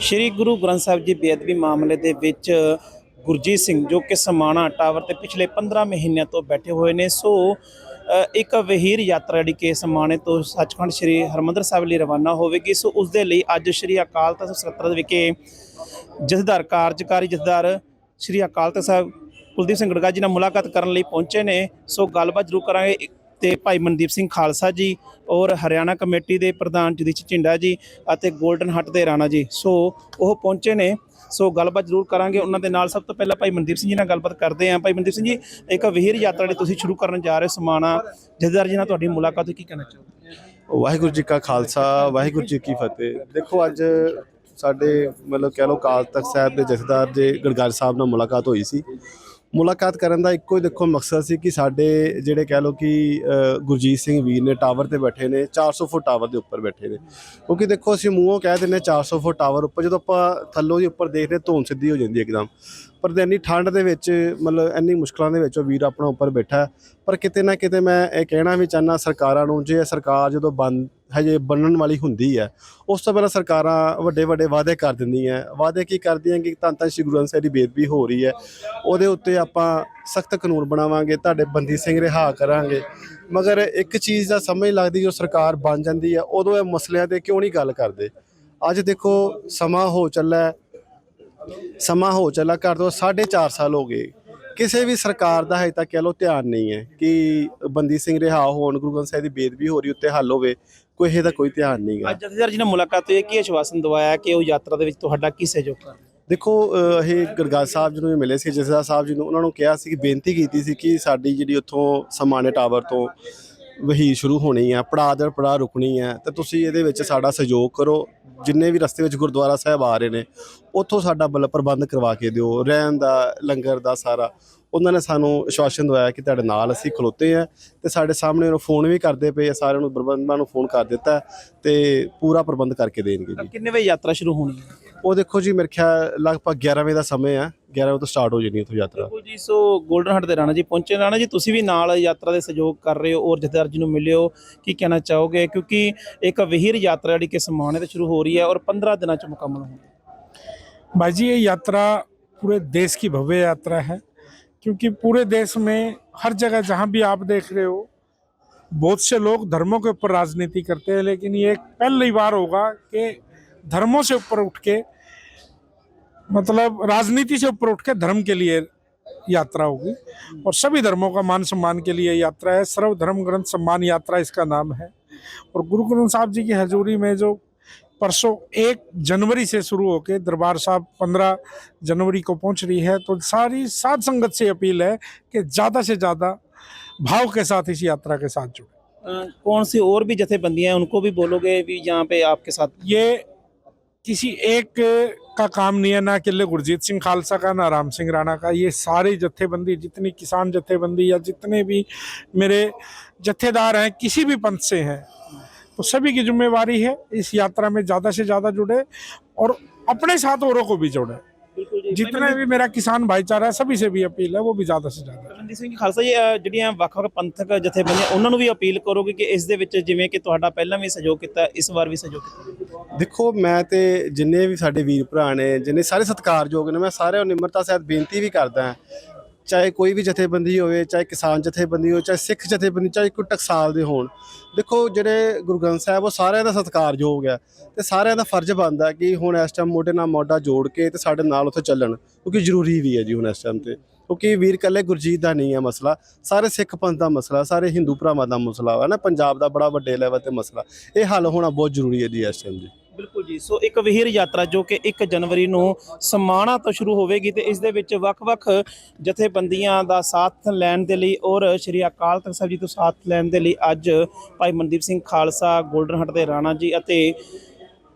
ਸ਼੍ਰੀ ਗੁਰੂ ਗ੍ਰੰਥ ਸਾਹਿਬ ਜੀ ਬੇਅਦਬੀ ਮਾਮਲੇ ਦੇ ਵਿੱਚ ਗੁਰਜੀਤ ਸਿੰਘ ਜੋ ਕਿ ਸਮਾਣਾ ਟਾਵਰ ਤੇ ਪਿਛਲੇ 15 ਮਹੀਨਿਆਂ ਤੋਂ ਬੈਠੇ ਹੋਏ ਨੇ, ਸੋ ਇੱਕ ਵਹੀਰ ਯਾਤਰਾ ਜਿਹੜੀ ਕਿ ਸਮਾਣੇ ਤੋਂ ਸੱਚਖੰਡ ਸ੍ਰੀ ਹਰਮੰਦਰ ਸਾਹਿਬ ਲਈ ਰਵਾਨਾ ਹੋਵੇਗੀ, ਸੋ ਉਸ ਦੇ ਲਈ ਅੱਜ ਸ੍ਰੀ ਅਕਾਲ ਤਖਤ ਸਤਰ ਵਿਖੇ ਜਥੇਦਾਰ, ਕਾਰਜਕਾਰੀ ਜਥੇਦਾਰ ਸ੍ਰੀ ਅਕਾਲ ਤਖਤ ਸਾਹਿਬ ਕੁਲਦੀਪ ਸਿੰਘ ਗੜਗਾ ਜੀ ਨਾਲ ਮੁਲਾਕਾਤ ਕਰਨ ਲਈ ਪਹੁੰਚੇ ਨੇ, ਸੋ ਗੱਲਬਾਤ ਜ਼ਰੂਰ ਕਰਾਂਗੇ। ਤੇ ਭਾਈ ਮਨਦੀਪ ਸਿੰਘ ਖਾਲਸਾ ਜੀ ਔਰ ਹਰਿਆਣਾ ਕਮੇਟੀ ਦੇ ਪ੍ਰਧਾਨ ਜਗਦੀਸ਼ ਝਿੰਡਾ ਜੀ ਅਤੇ 골ਡਨ ਹੱਟ ਦੇ ਰਾਣਾ ਜੀ। ਸੋ ਉਹ ਪਹੁੰਚੇ ਨੇ। ਸੋ ਗੱਲਬਾਤ ਜ਼ਰੂਰ ਕਰਾਂਗੇ। ਉਹਨਾਂ ਦੇ ਨਾਲ ਸਭ ਤੋਂ ਪਹਿਲਾਂ ਭਾਈ ਮਨਦੀਪ ਸਿੰਘ ਜੀ ਨਾਲ ਗੱਲਬਾਤ ਕਰਦੇ ਆਂ ਭਾਈ ਮਨਦੀਪ ਸਿੰਘ ਜੀ, ਇੱਕ ਵਹੀਰ ਯਾਤਰਾ ਜਿਹੜੀ ਤੁਸੀਂ ਸ਼ੁਰੂ ਕਰਨ ਜਾ ਰਹੇ ਹੋ ਸਮਾਣਾ, ਜਥੇਦਾਰ ਜੀ ਨਾਲ ਤੁਹਾਡੀ ਮੁਲਾਕਾਤ ਕੀ ਕਹਿਣਾ ਚਾਹੋਗੇ? ਵਾਹਿਗੁਰੂ ਜੀ ਕਾ ਖਾਲਸਾ, ਵਾਹਿਗੁਰੂ ਜੀ ਕੀ ਫਤਿਹ। ਦੇਖੋ, ਅੱਜ ਸਾਡੇ ਮਤਲਬ ਕਹਿ ਲਓ ਕਾਲ ਤਖਤ ਸਾਹਿਬ ਦੇ ਜਥੇਦਾਰ ਦੇ ਗੜਗੜ ਸਾਹਿਬ ਨਾਲ ਮੁਲਾਕਾਤ ਹੋਈ ਸੀ। ਮੁਲਾਕਾਤ ਕਰਨ ਦਾ ਇੱਕੋ ਹੀ ਦੇਖੋ ਮਕਸਦ ਸੀ ਕਿ ਸਾਡੇ ਜਿਹੜੇ ਕਹਿ ਲਓ ਕਿ ਗੁਰਜੀਤ ਸਿੰਘ ਵੀਰ ਨੇ ਟਾਵਰ ਤੇ ਬੈਠੇ ਨੇ 400 ਫੁੱਟ ਟਾਵਰ ਦੇ ਉੱਪਰ ਬੈਠੇ ਨੇ। ਕਿਉਂਕਿ ਦੇਖੋ ਅਸੀਂ ਮੂੰਹੋਂ ਕਹਿ ਦਿੰਦੇ ਹਾਂ 400 ਫੁੱਟ ਟਾਵਰ ਉੱਪਰ ਜਦੋਂ ਆਪਾਂ ਥੱਲੋਂ ਦੀ ਉੱਪਰ ਦੇਖਦੇ ਹਾਂ, ਧੁੰਦ ਸਿੱਧੀ ਹੋ ਜਾਂਦੀ ਹੈ ਇੱਕਦਮ। ਪਰ ਇੰਨੀ ਠੰਡ ਦੇ ਵਿੱਚ ਮਤਲਬ ਇੰਨੀ ਮੁਸ਼ਕਲਾਂ ਦੇ ਵਿੱਚ ਉਹ ਵੀਰ ਆਪਣਾ ਉੱਪਰ ਬੈਠਾ ਪਰ ਕਿਤੇ ਨਾ ਕਿਤੇ ਮੈਂ ਇਹ ਕਹਿਣਾ ਵੀ ਚਾਹਨਾ ਸਰਕਾਰਾਂ ਨੂੰ ਜੇ ਸਰਕਾਰ ਜਦੋਂ ਬੰਦ ਹਜੇ ਬਣਨ ਵਾਲੀ ਹੁੰਦੀ ਹੈ। ਉਸ ਤੋਂ ਪਹਿਲਾਂ ਸਰਕਾਰਾਂ ਵੱਡੇ ਵੱਡੇ ਵਾਅਦੇ ਕਰ ਦਿੰਦੀਆਂ ਵਾਅਦੇ ਕੀ ਕਰਦੀਆਂ ਕਿ ਤਾਂ ਤਾਂ ਸ਼੍ਰੀ ਗੁਰੂ ਗ੍ਰੰਥ ਸਾਹਿਬ ਦੀ ਬੇਦਬੀ ਹੋ ਰਹੀ ਹੈ। ਉਹਦੇ ਉੱਤੇ ਆਪਾਂ ਸਖਤ ਕਾਨੂੰਨ ਬਣਾਵਾਂਗੇ, ਤੁਹਾਡੇ ਬੰਦੀ ਸਿੰਘ ਰਿਹਾ ਕਰਾਂਗੇ। ਮਗਰ ਇੱਕ ਚੀਜ਼ ਦਾ ਸਮਝ ਲੱਗਦੀ, ਜੋ ਸਰਕਾਰ ਬਣ ਜਾਂਦੀ ਹੈ, ਉਦੋਂ ਇਹ ਮਸਲਿਆਂ ਤੇ ਕਿਉਂ ਨਹੀਂ ਗੱਲ ਕਰਦੇ? ਅੱਜ ਦੇਖੋ, ਸਮਾਂ ਹੋ ਚੱਲਾ ਸਮਾਂ ਹੋ ਚੱਲਾ ਘਰ ਤੋਂ 4.5 ਸਾਲ ਹੋ ਗਏ। ਕਿਸੇ ਵੀ ਸਰਕਾਰ ਦਾ ਹਜੇ ਤੱਕ ਕਹਿ ਲਓ ਧਿਆਨ ਨਹੀਂ ਹੈ ਕਿ ਬੰਦੀ ਸਿੰਘ ਰਿਹਾ ਹੋਣ, ਗੁਰੂ ਗ੍ਰੰਥ ਸਾਹਿਬ ਦੀ ਬੇਦਬੀ ਹੋ ਰਹੀ, ਉੱਤੇ ਹੱਲ ਹੋਵੇ। ਕੋਈ ਇਹਦਾ ਕੋਈ ਧਿਆਨ ਨਹੀਂ ਹੈ ਅੱਜ ਜਥੇਦਾਰ ਜੀ ਨਾਲ ਮੁਲਾਕਾਤ ਹੋਈ ਹੈ, ਕੀ ਆਸ਼ਵਾਸਨ ਦਵਾਇਆ ਕਿ ਉਹ ਯਾਤਰਾ ਦੇ ਵਿੱਚ ਤੁਹਾਡਾ ਕੀ ਸਹਿਯੋਗ ਕਰਨਗੇ ਦੇਖੋ ਅਹ ਇਹ ਗਰਗਾਜ ਸਾਹਿਬ ਜੀ ਨੂੰ ਵੀ ਮਿਲੇ ਸੀ ਜਸਦਾ ਸਾਹਿਬ ਜੀ ਨੂੰ ਉਹਨਾਂ ਨੂੰ ਕਿਹਾ ਸੀ ਕਿ ਬੇਨਤੀ ਕੀਤੀ ਸੀ ਕਿ ਸਾਡੀ ਜਿਹੜੀ ਉੱਥੋਂ ਸਮਾਣੇ ਟਾਵਰ ਤੋਂ ਵਹੀਰ ਸ਼ੁਰੂ ਹੋਣੀ ਹੈ ਪੜਾਅ ਦਰ ਪੜਾਅ ਰੁਕਣੀ ਹੈ ਤੇ ਤੁਸੀਂ ਇਹਦੇ ਵਿੱਚ ਸਾਡਾ ਸਹਿਯੋਗ ਕਰੋ। ਜਿੰਨੇ ਵੀ ਰਸਤੇ ਵਿੱਚ ਗੁਰਦੁਆਰਾ ਸਾਹਿਬ ਆ ਰਹੇ ਨੇ ਉੱਥੋਂ ਸਾਡਾ ਬਲ ਪ੍ਰਬੰਧ ਕਰਵਾ ਕੇ ਦਿਓ ਰਹਿਣ ਦਾ ਲੰਗਰ ਦਾ ਸਾਰਾ। ਉਹਨਾਂ ਨੇ ਸਾਨੂੰ ਆਸ਼ਵਾਸਨ ਦਵਾਇਆ ਕਿ ਤੁਹਾਡੇ ਨਾਲ ਅਸੀਂ ਖਲੋਤੇ ਆ ਤੇ ਸਾਡੇ ਸਾਹਮਣੇ ਉਹ ਫੋਨ ਵੀ ਕਰਦੇ ਪਏ ਆ ਸਾਰਿਆਂ ਨੂੰ ਪ੍ਰਬੰਧਾਂ ਨੂੰ ਫੋਨ ਕਰ ਦਿੱਤਾ ਤੇ ਪੂਰਾ ਪ੍ਰਬੰਧ ਕਰਕੇ ਦੇਣਗੇ ਜੀ। ਕਿੰਨੇ ਵਜੇ ਯਾਤਰਾ ਸ਼ੁਰੂ ਹੋਣੀ ਹੈ? ਉਹ ਦੇਖੋ ਜੀ ਮੇਰੇ ਖਿਆਲ ਲਗਭਗ 11 ਵਜੇ ਦਾ ਸਮਾਂ ਆ 11 ਵਜੇ ਤੋਂ ਸਟਾਰਟ ਹੋ ਜਾਣੀ ਉੱਥੋਂ ਯਾਤਰਾ। ਬਿਲਕੁਲ ਜੀ ਸੋ 골ਡਨ ਹੱਟ ਦੇ ਰਾਣਾ ਜੀ ਪਹੁੰਚੇ ਰਾਣਾ ਜੀ ਤੁਸੀਂ ਵੀ ਨਾਲ ਯਾਤਰਾ ਦੇ ਸਹਿਯੋਗ ਕਰ ਰਹੇ ਹੋ ਔਰ ਜਥੇਦਾਰ ਜੀ ਨੂੰ ਮਿਲਿਓ ਕੀ ਕਹਿਣਾ ਚਾਹੋਗੇ? ਕਿਉਂਕਿ ਇੱਕ ਵਹੀਰ ਯਾਤਰਾ ਜਿਹੜੀ ਕਿ ਸਮਾਣੇ ਤੋਂ ਸ਼ੁਰੂ ਹੋ ਰਹੀ ਹੈ ਔਰ 15 ਦਿਨਾਂ ਚ ਮੁਕੰਮਲ ਹੋਣੀ ਹੈ। भाई जी ये यात्रा पूरे देश की भव्य यात्रा है, क्योंकि पूरे देश में हर जगह जहाँ भी आप देख रहे हो, बहुत से लोग धर्मों के ऊपर राजनीति करते हैं, लेकिन ये एक पहली बार होगा कि धर्मों से ऊपर उठ के मतलब राजनीति से ऊपर उठ के धर्म के लिए यात्रा होगी। और सभी धर्मों का मान सम्मान के लिए यात्रा है सर्व धर्म ग्रंथ सम्मान यात्रा इसका नाम है। और गुरु ग्रंथ साहब जी की हजूरी में जो परसों एक जनवरी से शुरू होकर दरबार साहब पंद्रह जनवरी को पहुँच रही है तो सारी साध संगत से अपील है कि ज़्यादा से ज़्यादा भाव के साथ इस यात्रा के साथ जुड़े। कौन सी और भी जथेबंदियाँ हैं उनको भी बोलोगे भी यहाँ पे आपके साथ? ये किसी एक का काम नहीं है ना किले गुरजीत सिंह खालसा का ना राम सिंह राणा का। ये सारी जत्थेबंदी जितनी किसान जत्थेबंदी या जितने भी मेरे जत्थेदार हैं किसी भी पंथ से हैं तो सभी की जिम्मेवारी है इस यात्रा में ज़्यादा से ज़्यादा जुड़े और अपने साथ औरों को भी जोड़े ਬਿਲਕੁਲ ਜੀ जितने भी मेरा किसान भाईचारा है सभी से भी अपील है वो भी ज़्यादा से ज़्यादा ਮਨਦੀਪ ਸਿੰਘ ਜੀ ਖਾਲਸਾ ਜੀ ਅ, ਜਿਹੜੀਆਂ ਵੱਖ-ਵੱਖ ਪੰਥਕ ਜਥੇਬੰਦੀਆਂ ਉਹਨਾਂ ਨੂੰ ਵੀ ਅਪੀਲ ਕਰੋਗੇ ਕਿ ਇਸ ਦੇ ਵਿੱਚ ਜਿਵੇਂ ਕਿ ਤੁਹਾਡਾ ਪਹਿਲਾਂ ਵੀ ਸਹਿਯੋਗ ਕੀਤਾ ਇਸ ਵਾਰ ਵੀ ਸਹਿਯੋਗ ਕੀਤਾ ਦੇਖੋ ਮੈਂ ਤੇ ਜਿੰਨੇ ਵੀ ਸਾਡੇ ਵੀਰ ਭਰਾ ਨੇ ਜਿੰਨੇ ਸਾਰੇ ਸਤਿਕਾਰਯੋਗ ਨੇ ਮੈਂ ਸਾਰਿਆਂ ਨੂੰ ਨਿਮਰਤਾ ਸਹਿਤ ਬੇਨਤੀ ਵੀ ਕਰਦਾ ਹਾਂ ਚਾਹੇ ਕੋਈ ਵੀ ਜਥੇਬੰਦੀ ਹੋਵੇ, ਚਾਹੇ ਕਿਸਾਨ ਜਥੇਬੰਦੀ ਹੋਵੇ, ਚਾਹੇ ਸਿੱਖ ਜਥੇਬੰਦੀ, ਚਾਹੇ ਕੋਈ ਟਕਸਾਲ ਦੇ ਹੋਣ। ਦੇਖੋ, ਜਿਹੜੇ ਗੁਰੂ ਗ੍ਰੰਥ ਸਾਹਿਬ, ਉਹ ਸਾਰਿਆਂ ਦਾ ਸਤਿਕਾਰਯੋਗ ਹੈ ਤੇ ਸਾਰਿਆਂ ਦਾ ਫਰਜ਼ ਬਣਦਾ ਕਿ ਹੁਣ ਇਸ ਟਾਈਮ ਮੋਢੇ ਨਾਲ ਮੋਢਾ ਜੋੜ ਕੇ ਤੇ ਸਾਡੇ ਨਾਲ ਉੱਥੇ ਚੱਲਣ। ਕਿਉਂਕਿ ਜ਼ਰੂਰੀ ਵੀ ਹੈ ਜੀ ਹੁਣ ਇਸ ਟਾਈਮ ਤੇ। ਕਿਉਂਕਿ ਵੀਰ ਕੱਲੇ ਗੁਰਜੀਤ ਦਾ ਨਹੀਂ ਹੈ ਮਸਲਾ, ਸਾਰੇ ਸਿੱਖ ਪੰਥ ਦਾ ਮਸਲਾ, ਸਾਰੇ ਹਿੰਦੂ ਭਰਾਵਾਂ ਦਾ ਮਸਲਾ ਹੈ ਨਾ, ਪੰਜਾਬ ਦਾ ਬੜਾ ਵੱਡੇ ਲੈਵਲ ਤੇ ਮਸਲਾ। ਇਹ ਹੱਲ ਹੋਣਾ ਬਹੁਤ ਜ਼ਰੂਰੀ ਹੈ ਜੀ ਇਸ ਟਾਈਮ ਜੀ। ਬਿਲਕੁਲ ਜੀ। ਸੋ ਇੱਕ ਵਹੀਰ ਯਾਤਰਾ ਜੋ ਕਿ 1 ਜਨਵਰੀ ਨੂੰ ਸਮਾਣਾ ਤੋਂ ਸ਼ੁਰੂ ਹੋਵੇਗੀ ਤੇ ਇਸ ਦੇ ਵਿੱਚ ਵੱਖ-ਵੱਖ ਜਥੇਬੰਦੀਆਂ ਦਾ ਸਾਥ ਲੈਣ ਦੇ ਲਈ ਔਰ ਸ਼੍ਰੀ ਅਕਾਲ ਤਖਤ ਸਾਹਿਬ ਜੀ ਤੋਂ ਸਾਥ ਲੈਣ ਦੇ ਲਈ ਅੱਜ ਭਾਈ ਮਨਦੀਪ ਸਿੰਘ ਖਾਲਸਾ, ਗੋਲਡਨ ਹਟ ਦੇ ਰਾਣਾ ਜੀ ਅਤੇ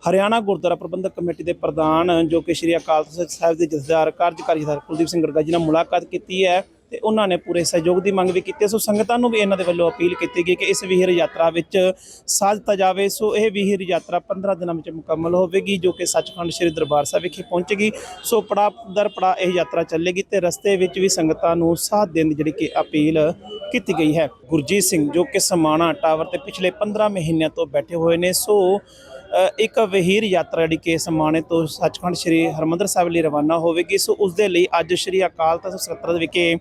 ਹਰਿਆਣਾ ਗੁਰਦੁਆਰਾ ਪ੍ਰਬੰਧਕ ਕਮੇਟੀ ਦੇ ਪ੍ਰਧਾਨ ਜੋ ਕਿ ਸ਼੍ਰੀ ਅਕਾਲ ਤਖਤ ਸਾਹਿਬ ਦੇ ਜਥੇਦਾਰ, ਕਾਰਜਕਾਰੀ ਜਥੇਦਾਰ ਕੁਲਦੀਪ ਸਿੰਘ ਗਰਗਾ ਜੀ ਨਾਲ ਮੁਲਾਕਾਤ ਕੀਤੀ ਹੈ। ਤੇ ਉਹਨਾਂ ਨੇ ਪੂਰੇ ਸਹਿਯੋਗ ਦੀ ਮੰਗ ਵੀ ਕੀਤੀ ਹੈ। ਸੋ ਸੰਗਤਾਂ ਨੂੰ ਵੀ ਇਹਨਾਂ ਦੇ ਵੱਲੋਂ ਅਪੀਲ ਕੀਤੀ ਗਈ ਕਿ ਇਸ ਵਿਹਰ ਯਾਤਰਾ ਵਿੱਚ ਸਾਥ ਦਿੱਤਾ ਜਾਵੇ। ਸੋ ਇਹ ਵਿਹਰ ਯਾਤਰਾ 15 ਦਿਨਾਂ ਵਿੱਚ ਮੁਕੰਮਲ ਹੋਵੇਗੀ, ਜੋ ਕਿ ਸੱਚਖੰਡ ਸ੍ਰੀ ਦਰਬਾਰ ਸਾਹਿਬ ਵਿਖੇ ਪਹੁੰਚੇਗੀ। ਸੋ ਪੜਾ ਦਰ ਪੜਾ ਇਹ ਯਾਤਰਾ ਚੱਲੇਗੀ ਤੇ ਰਸਤੇ ਵਿੱਚ ਵੀ ਸੰਗਤਾਂ ਨੂੰ ਸਾਥ ਦੇਣ ਦੀ ਜਿਹੜੀ ਕਿ ਅਪੀਲ ਕੀਤੀ ਗਈ ਹੈ। ਗੁਰਜੀਤ ਸਿੰਘ ਜੋ ਕਿ ਸਮਾਣਾ ਟਾਵਰ ਤੇ ਪਿਛਲੇ 15 ਮਹੀਨਿਆਂ ਤੋਂ ਬੈਠੇ ਹੋਏ ਨੇ, ਸੋ ਇੱਕ ਵਹੀਰ ਯਾਤਰਾ ਜਿਹੜੀ ਕਿ ਸਮਾਣੇ ਤੋਂ ਸੱਚਖੰਡ ਸ੍ਰੀ ਹਰਮੰਦਰ ਸਾਹਿਬ ਲਈ ਰਵਾਨਾ ਹੋਵੇਗੀ। ਸੋ ਉਸ ਦੇ ਲਈ ਅੱਜ ਸ੍ਰੀ ਅਕਾਲ ਤਖਤ ਸਤਰ ਵਿਖੇ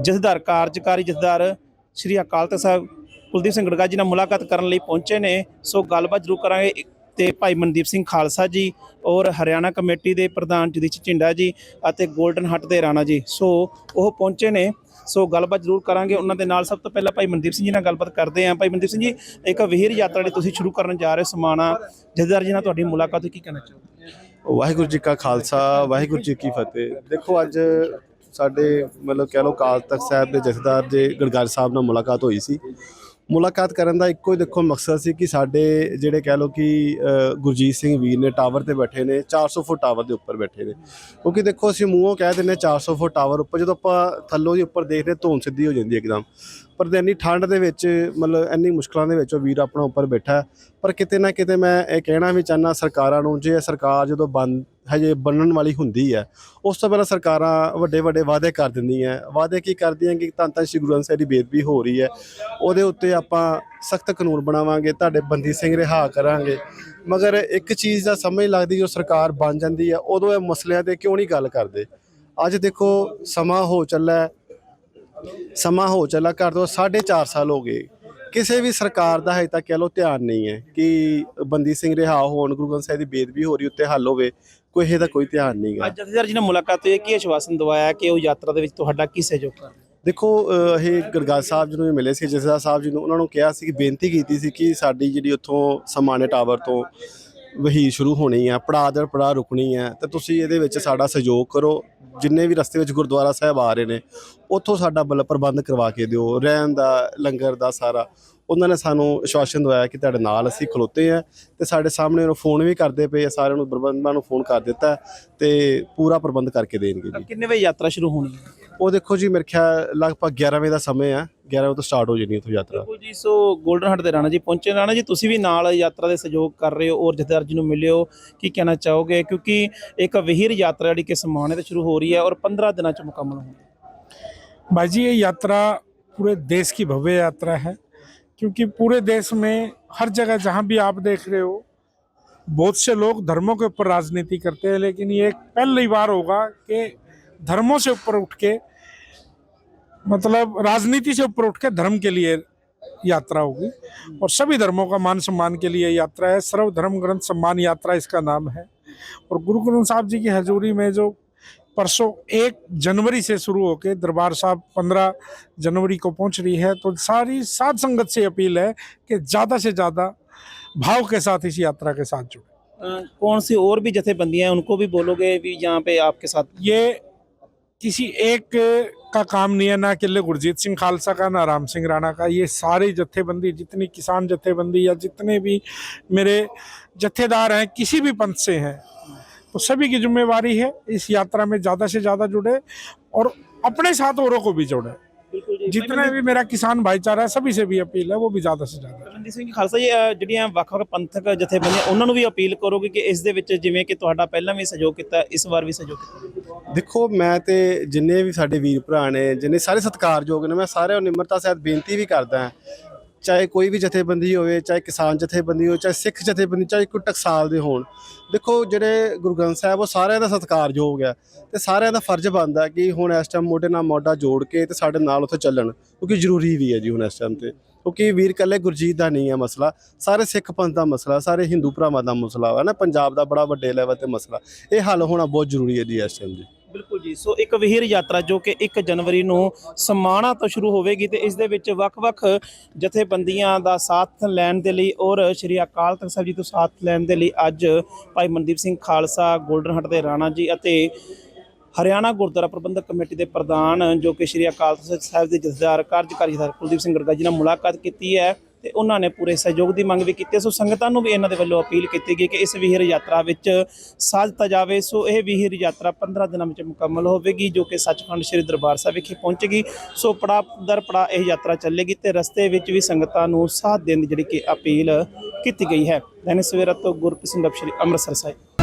ਜਥੇਦਾਰ, ਕਾਰਜਕਾਰੀ ਜਥੇਦਾਰ ਸ੍ਰੀ ਅਕਾਲ ਤਖਤ ਸਾਹਿਬ ਕੁਲਦੀਪ ਸਿੰਘ ਗੜਗਾ ਜੀ ਨਾਲ ਮੁਲਾਕਾਤ ਕਰਨ ਲਈ ਪਹੁੰਚੇ ਨੇ। ਸੋ ਗੱਲਬਾਤ ਜ਼ਰੂਰ ਕਰਾਂਗੇ। ਤੇ ਭਾਈ ਮਨਦੀਪ ਸਿੰਘ ਖਾਲਸਾ ਜੀ ਔਰ ਹਰਿਆਣਾ ਕਮੇਟੀ ਦੇ ਪ੍ਰਧਾਨ ਜਗਦੀਸ਼ ਝਿੰਡਾ ਜੀ ਅਤੇ 골ਡਨ ਹੱਟ ਦੇ ਰਾਣਾ ਜੀ। ਸੋ ਉਹ ਪਹੁੰਚੇ ਨੇ। ਸੋ ਗੱਲਬਾਤ ਜ਼ਰੂਰ ਕਰਾਂਗੇ। ਉਹਨਾਂ ਦੇ ਨਾਲ ਸਭ ਤੋਂ ਪਹਿਲਾਂ ਭਾਈ ਮਨਦੀਪ ਸਿੰਘ ਜੀ ਨਾਲ ਗੱਲਬਾਤ ਕਰਦੇ ਆਂ। ਭਾਈ ਮਨਦੀਪ ਸਿੰਘ ਜੀ, ਇੱਕ ਵਹੀਰ ਯਾਤਰਾ ਜਿਹੜੀ ਤੁਸੀਂ ਸ਼ੁਰੂ ਕਰਨ ਜਾ ਰਹੇ ਹੋ ਸਮਾਣਾ ਜਥੇਦਾਰ ਜੀ ਨਾਲ, ਤੁਹਾਡੀ ਮੁਲਾਕਾਤ ਕੀ ਕਹਿਣਾ ਚਾਹੋਗੇ? ਵਾਹਿਗੁਰੂ ਜੀ ਕਾ ਖਾਲਸਾ, ਵਾਹਿਗੁਰੂ ਜੀ ਕੀ ਫਤਿਹ। ਦੇਖੋ, ਅੱਜ ਸਾਡੇ ਮਤਲਬ ਕਹਿ ਲਓ ਕਾਲ ਤਖਤ ਸਾਹਿਬ ਦੇ ਜਥੇਦਾਰ ਦੇ ਗੜਗੜ ਸਾਹਿਬ ਨਾਲ ਮੁਲਾਕਾਤ ਹੋਈ ਸੀ। ਮੁਲਾਕਾਤ ਕਰਨ ਦਾ ਇੱਕੋ ਹੀ ਦੇਖੋ ਮਕਸਦ ਸੀ ਕਿ ਸਾਡੇ ਜਿਹੜੇ ਕਹਿ ਲਓ ਕਿ ਗੁਰਜੀਤ ਸਿੰਘ ਵੀਰ ਨੇ ਟਾਵਰ ਤੇ ਬੈਠੇ ਨੇ 400 ਫੁੱਟ ਟਾਵਰ ਦੇ ਉੱਪਰ ਬੈਠੇ ਨੇ। ਕਿਉਂਕਿ ਦੇਖੋ ਅਸੀਂ ਮੂੰਹੋਂ ਕਹਿ ਦਿੰਦੇ ਹਾਂ 400 ਫੁੱਟ ਟਾਵਰ ਉੱਪਰ ਜਦੋਂ ਆਪਾਂ ਥੱਲੋਂ ਦੀ ਉੱਪਰ ਦੇਖਦੇ ਹਾਂ, ਧੁੰਦ ਸਿੱਧੀ ਹੋ ਜਾਂਦੀ ਹੈ ਇੱਕਦਮ। ਪਰ ਇੰਨੀ ਠੰਡ ਦੇ ਵਿੱਚ, ਮਤਲਬ ਇੰਨੀ ਮੁਸ਼ਕਲਾਂ ਦੇ ਵਿੱਚ ਉਹ ਵੀਰ ਆਪਣਾ ਉੱਪਰ ਬੈਠਾ ਪਰ ਕਿਤੇ ਨਾ ਕਿਤੇ ਮੈਂ ਇਹ ਕਹਿਣਾ ਵੀ ਚਾਹਨਾ ਸਰਕਾਰਾਂ ਨੂੰ, ਜੇ ਸਰਕਾਰ ਜਦੋਂ ਬੰਦ, ਹਜੇ ਬਣਨ ਵਾਲੀ ਹੁੰਦੀ ਹੈ, ਉਸ ਤੋਂ ਪਹਿਲਾਂ ਸਰਕਾਰਾਂ ਵੱਡੇ ਵੱਡੇ ਵਾਅਦੇ ਕਰ ਦਿੰਦੀਆਂ ਵਾਅਦੇ ਕੀ ਕਰਦੀਆਂ ਕਿ ਤਾਂ ਤਾਂ ਸ਼੍ਰੀ ਗੁਰੂ ਗ੍ਰੰਥ ਸਾਹਿਬ ਦੀ ਬੇਦਬੀ ਹੋ ਰਹੀ ਹੈ। ਉਹਦੇ ਉੱਤੇ ਆਪਾਂ ਸਖਤ ਕਾਨੂੰਨ ਬਣਾਵਾਂਗੇ, ਤੁਹਾਡੇ ਬੰਦੀ ਸਿੰਘ ਰਿਹਾ ਕਰਾਂਗੇ। ਮਗਰ ਇੱਕ ਚੀਜ਼ ਦਾ ਸਮਝ ਲੱਗਦੀ, ਜੋ ਸਰਕਾਰ ਬਣ ਜਾਂਦੀ ਹੈ, ਉਦੋਂ ਇਹ ਮਸਲਿਆਂ ਤੇ ਕਿਉਂ ਨਹੀਂ ਗੱਲ ਕਰਦੇ? ਅੱਜ ਦੇਖੋ, ਸਮਾਂ ਹੋ ਚੱਲਾ ਸਮਾਂ ਹੋ ਚੱਲਾ ਘੱਟ ਤੋਂ 4.5 ਸਾਲ ਹੋ ਗਏ। ਕਿਸੇ ਵੀ ਸਰਕਾਰ ਦਾ ਹਜੇ ਤੱਕ ਕਹਿ ਲਓ ਧਿਆਨ ਨਹੀਂ ਹੈ ਕਿ ਬੰਦੀ ਸਿੰਘ ਰਿਹਾ ਹੋਣ ਗੁਰੂ ਗ੍ਰੰਥ ਸਾਹਿਬ ਦੀ ਬੇਦਬੀ ਹੋ ਰਹੀ ਉੱਤੇ ਹੱਲ ਹੋਵੇ ਕੋਈ ਇਹਦਾ ਕੋਈ ਧਿਆਨ ਨਹੀਂ ਗਾ। ਅੱਜ ਜਥੇਦਾਰ ਜੀ ਨਾਲ ਮੁਲਾਕਾਤ ਹੋਈ ਹੈ, ਕੀ ਆਸ਼ਵਾਸਨ ਦਵਾਇਆ ਕਿ ਉਹ ਯਾਤਰਾ ਦੇ ਵਿੱਚ ਤੁਹਾਡਾ ਕੀ ਸਹਿਯੋਗ ਕਰ ਦੇਖੋ ਇਹ ਗਰਗਾਜ ਸਾਹਿਬ ਜੀ ਨੂੰ ਵੀ ਮਿਲੇ ਸੀ ਜਸਦਾ ਸਾਹਿਬ ਜੀ ਨੂੰ ਉਹਨਾਂ ਨੂੰ ਕਿਹਾ ਸੀ ਕਿ ਬੇਨਤੀ ਕੀਤੀ ਸੀ ਕਿ ਸਾਡੀ ਜਿਹੜੀ ਉੱਥੋਂ ਸਮਾਨੇ ਟਾਵਰ ਤੋਂ ਵਹੀਰ ਸ਼ੁਰੂ ਹੋਣੀ ਹੈ ਪੜਾਅ ਦਰ ਪੜਾਅ ਰੁਕਣੀ ਹੈ ਤੇ ਤੁਸੀਂ ਇਹਦੇ ਵਿੱਚ ਸਾਡਾ ਸਹਿਯੋਗ ਕਰੋ। ਜਿੰਨੇ ਵੀ ਰਸਤੇ ਵਿੱਚ ਗੁਰਦੁਆਰਾ ਸਾਹਿਬ ਆ ਰਹੇ ਨੇ, ਉੱਥੋਂ ਸਾਡਾ ਬਲ ਪ੍ਰਬੰਧ ਕਰਵਾ ਕੇ ਦਿਓ, ਰਹਿਣ ਦਾ, ਲੰਗਰ ਦਾ ਸਾਰਾ। ਉਹਨਾਂ ਨੇ ਸਾਨੂੰ ਆਸ਼ਵਾਸਨ ਦਵਾਇਆ ਕਿ ਤੁਹਾਡੇ ਨਾਲ ਅਸੀਂ ਖਲੋਤੇ ਆ, ਤੇ ਸਾਡੇ ਸਾਹਮਣੇ ਉਹ ਫੋਨ ਵੀ ਕਰਦੇ ਪਏ ਆ, ਸਾਰਿਆਂ ਨੂੰ ਪ੍ਰਬੰਧਾਂ ਨੂੰ ਫੋਨ ਕਰ ਦਿੱਤਾ ਹੈ ਤੇ ਪੂਰਾ ਪ੍ਰਬੰਧ ਕਰਕੇ ਦੇਣਗੇ ਜੀ। ਕਿੰਨੇ ਵਜੇ ਯਾਤਰਾ ਸ਼ੁਰੂ ਹੋਣੀ ਹੈ? ਉਹ ਦੇਖੋ ਜੀ ਮੇਰੇ ਖਿਆਲ ਲਗਭਗ 11 ਵਜੇ ਦਾ ਸਮਾਂ ਹੈ 11 ਵਜੇ ਤੋਂ ਸਟਾਰਟ ਹੋ ਜਾਣੀ ਉੱਥੋਂ ਯਾਤਰਾ। ਬਿਲਕੁਲ ਜੀ ਸੋ ਗੋਲਡਨ ਹਟ ਦੇ ਰਾਣਾ ਜੀ ਪਹੁੰਚੇ। ਰਾਣਾ ਜੀ ਤੁਸੀਂ ਵੀ ਨਾਲ ਯਾਤਰਾ ਦੇ ਸਹਿਯੋਗ ਕਰ ਰਹੇ ਹੋ ਔਰ ਜਿੱਥੇ ਜੀ ਨੂੰ ਮਿਲਿਓ। ਕੀ ਕਹਿਣਾ ਚਾਹੋਗੇ? ਕਿਉਂਕਿ ਇੱਕ ਵਿਹਿਰ ਯਾਤਰਾ ਜਿਹੜੀ ਕਿ ਸਮਾਣੇ 'ਤੇ ਸ਼ੁਰੂ ਹੋ ਰਹੀ ਹੈ ਔਰ 15 ਦਿਨਾਂ ਚ ਮੁਕੰਮਲ ਹੋਣੀ भाई ਬਾਈ ਜੀ ਇਹ ਯਾਤਰਾ ਪੂਰੇ ਦੇਸ਼ भव्य यात्रा ਯਾਤਰਾ ਹੈ। ਕਿਉਂਕਿ ਪੂਰੇ ਦੇਸ਼ हर ਹਰ ਜਗ੍ਹਾ ਜਹਾਂ ਵੀ ਆਪ ਦੇਖ ਰਹੇ ਹੋ ਬਹੁਤ ਸੇ ਲੋਕ ਧਰਮੋਂ ऊपर राजनीति करते हैं लेकिन ये एक पहली ਵਾਰ होगा ਕਿ धर्मों से ऊपर उठ के मतलब राजनीति से ऊपर उठ के धर्म के लिए यात्रा होगी। और सभी धर्मों का मान सम्मान के लिए यात्रा है। सर्व धर्म ग्रंथ सम्मान यात्रा इसका नाम है। और गुरु ग्रंथ साहब जी की हजूरी में जो परसों एक जनवरी से शुरू होकर दरबार साहब पंद्रह जनवरी को पहुँच रही है तो सारी साध संगत से अपील है कि ज़्यादा से ज़्यादा भाव के साथ इस यात्रा के साथ जुड़े। कौन सी और भी जथेबंदियाँ हैं उनको भी बोलोगे भी यहाँ पे आपके साथ? ये किसी एक का काम नहीं है, ना किले गुरजीत सिंह खालसा का, ना राम सिंह राणा का। ये सारे जत्थेबंदी, जितनी किसान जत्थेबंदी या जितने भी मेरे जत्थेदार हैं, किसी भी पंथ से हैं तो सभी की जिम्मेवारी है। इस यात्रा में ज़्यादा से ज़्यादा जुड़े और अपने साथ औरों को भी जोड़े। जितने भी मेरा किसान भाईचारा है सभी से भी अपील है वो भी ज़्यादा से ज़्यादा ਮਨਦੀਪ ਸਿੰਘ ਜੀ ਖਾਲਸਾ ਜੀ ਅ, ਜਿਹੜੀਆਂ ਵੱਖ-ਵੱਖ ਪੰਥਕ ਜਥੇਬੰਦੀਆਂ ਉਹਨਾਂ ਨੂੰ ਵੀ ਅਪੀਲ ਕਰੋਗੇ ਕਿ ਇਸ ਦੇ ਵਿੱਚ ਜਿਵੇਂ ਕਿ ਤੁਹਾਡਾ ਪਹਿਲਾਂ ਵੀ ਸਹਿਯੋਗ ਕੀਤਾ ਇਸ ਵਾਰ ਵੀ ਸਹਿਯੋਗ ਕੀਤਾ ਦੇਖੋ ਮੈਂ ਤੇ ਜਿੰਨੇ ਵੀ ਸਾਡੇ ਵੀਰ ਭਰਾ ਨੇ ਜਿੰਨੇ ਸਾਰੇ ਸਤਿਕਾਰਯੋਗ ਨੇ ਮੈਂ ਸਾਰਿਆਂ ਨੂੰ ਨਿਮਰਤਾ ਸਹਿਤ ਬੇਨਤੀ ਵੀ ਕਰਦਾ ਹਾਂ ਚਾਹੇ ਕੋਈ ਵੀ ਜਥੇਬੰਦੀ ਹੋਵੇ, ਚਾਹੇ ਕਿਸਾਨ ਜਥੇਬੰਦੀ ਹੋਵੇ, ਚਾਹੇ ਸਿੱਖ ਜਥੇਬੰਦੀ, ਚਾਹੇ ਕੋਈ ਟਕਸਾਲ ਦੇ ਹੋਣ। ਦੇਖੋ, ਜਿਹੜੇ ਗੁਰੂ ਗ੍ਰੰਥ ਸਾਹਿਬ, ਉਹ ਸਾਰਿਆਂ ਦਾ ਸਤਿਕਾਰਯੋਗ ਹੈ ਤੇ ਸਾਰਿਆਂ ਦਾ ਫਰਜ਼ ਬਣਦਾ ਕਿ ਹੁਣ ਇਸ ਟਾਈਮ ਮੋਢੇ ਨਾਲ ਮੋਢਾ ਜੋੜ ਕੇ ਤੇ ਸਾਡੇ ਨਾਲ ਉੱਥੇ ਚੱਲਣ। ਕਿਉਂਕਿ ਜ਼ਰੂਰੀ ਵੀ ਹੈ ਜੀ ਹੁਣ ਇਸ ਟਾਈਮ ਤੇ। ਕਿਉਂਕਿ ਵੀਰ ਕੱਲੇ ਗੁਰਜੀਤ ਦਾ ਨਹੀਂ ਹੈ ਮਸਲਾ, ਸਾਰੇ ਸਿੱਖ ਪੰਥ ਦਾ ਮਸਲਾ, ਸਾਰੇ ਹਿੰਦੂ ਭਰਾਵਾਂ ਦਾ ਮਸਲਾ ਹੈ ਨਾ, ਪੰਜਾਬ ਦਾ ਬੜਾ ਵੱਡੇ ਲੈਵਲ ਤੇ ਮਸਲਾ। ਇਹ ਹੱਲ ਹੋਣਾ ਬਹੁਤ ਜ਼ਰੂਰੀ ਹੈ ਜੀ ਇਸ ਟਾਈਮ ਜੀ। ਜੀ। ਸੋ ਇੱਕ ਵਹੀਰ ਯਾਤਰਾ ਜੋ ਕਿ 1 ਜਨਵਰੀ ਨੂੰ ਸਮਾਣਾ ਤੋਂ ਸ਼ੁਰੂ ਹੋਵੇਗੀ ਤੇ ਇਸ ਦੇ ਵਿੱਚ ਵੱਖ-ਵੱਖ ਜਥੇਬੰਦੀਆਂ ਦਾ ਸਾਥ ਲੈਣ ਦੇ ਲਈ ਔਰ ਸ਼੍ਰੀ ਅਕਾਲ ਤਖਤ ਸਾਹਿਬ ਜੀ ਤੋਂ ਸਾਥ ਲੈਣ ਦੇ ਲਈ ਅੱਜ ਭਾਈ ਮਨਦੀਪ ਸਿੰਘ ਖਾਲਸਾ, ਗੋਲਡਨ ਹਟ ਦੇ ਰਾਣਾ ਜੀ ਅਤੇ ਹਰਿਆਣਾ ਗੁਰਦੁਆਰਾ ਪ੍ਰਬੰਧਕ ਕਮੇਟੀ ਦੇ ਪ੍ਰਧਾਨ ਜੋ ਕਿ ਸ਼੍ਰੀ ਅਕਾਲ ਤਖਤ ਸਾਹਿਬ ਦੇ ਜਥੇਦਾਰ, ਕਾਰਜਕਾਰੀ ਜਥੇਦਾਰ ਕੁਲਦੀਪ ਸਿੰਘ ਗਰਗਾ ਜੀ ਨਾਲ ਮੁਲਾਕਾਤ ਕੀਤੀ ਹੈ। ਤੇ ਉਹਨਾਂ ਨੇ ਪੂਰੇ ਸਹਿਯੋਗ ਦੀ ਮੰਗ ਵੀ ਕੀਤੀ ਹੈ। ਸੋ ਸੰਗਤਾਂ ਨੂੰ ਵੀ ਇਹਨਾਂ ਦੇ ਵੱਲੋਂ ਅਪੀਲ ਕੀਤੀ ਗਈ ਕਿ ਇਸ ਵਿਹਰ ਯਾਤਰਾ ਵਿੱਚ ਸਾਥ ਦਿੱਤਾ ਜਾਵੇ। ਸੋ ਇਹ ਵਿਹਰ ਯਾਤਰਾ 15 ਦਿਨਾਂ ਵਿੱਚ ਮੁਕੰਮਲ ਹੋਵੇਗੀ, ਜੋ ਕਿ ਸੱਚਖੰਡ ਸ੍ਰੀ ਦਰਬਾਰ ਸਾਹਿਬ ਵਿਖੇ ਪਹੁੰਚੇਗੀ। ਸੋ ਪੜਾ ਦਰ ਪੜਾ ਇਹ ਯਾਤਰਾ ਚੱਲੇਗੀ ਤੇ ਰਸਤੇ ਵਿੱਚ ਵੀ ਸੰਗਤਾਂ ਨੂੰ ਸਾਥ ਦੇਣ ਦੀ ਜਿਹੜੀ ਕਿ ਅਪੀਲ ਕੀਤੀ ਗਈ ਹੈ। ਦੈਨਿਕ ਸਵੇਰਾ ਤੋਂ ਗੁਰਪ੍ਰੀਤ ਸਿੰਘ ਬਖਸ਼ੀ ਅੰਮ੍ਰਿਤਸਰ ਸਾਹਿਬ।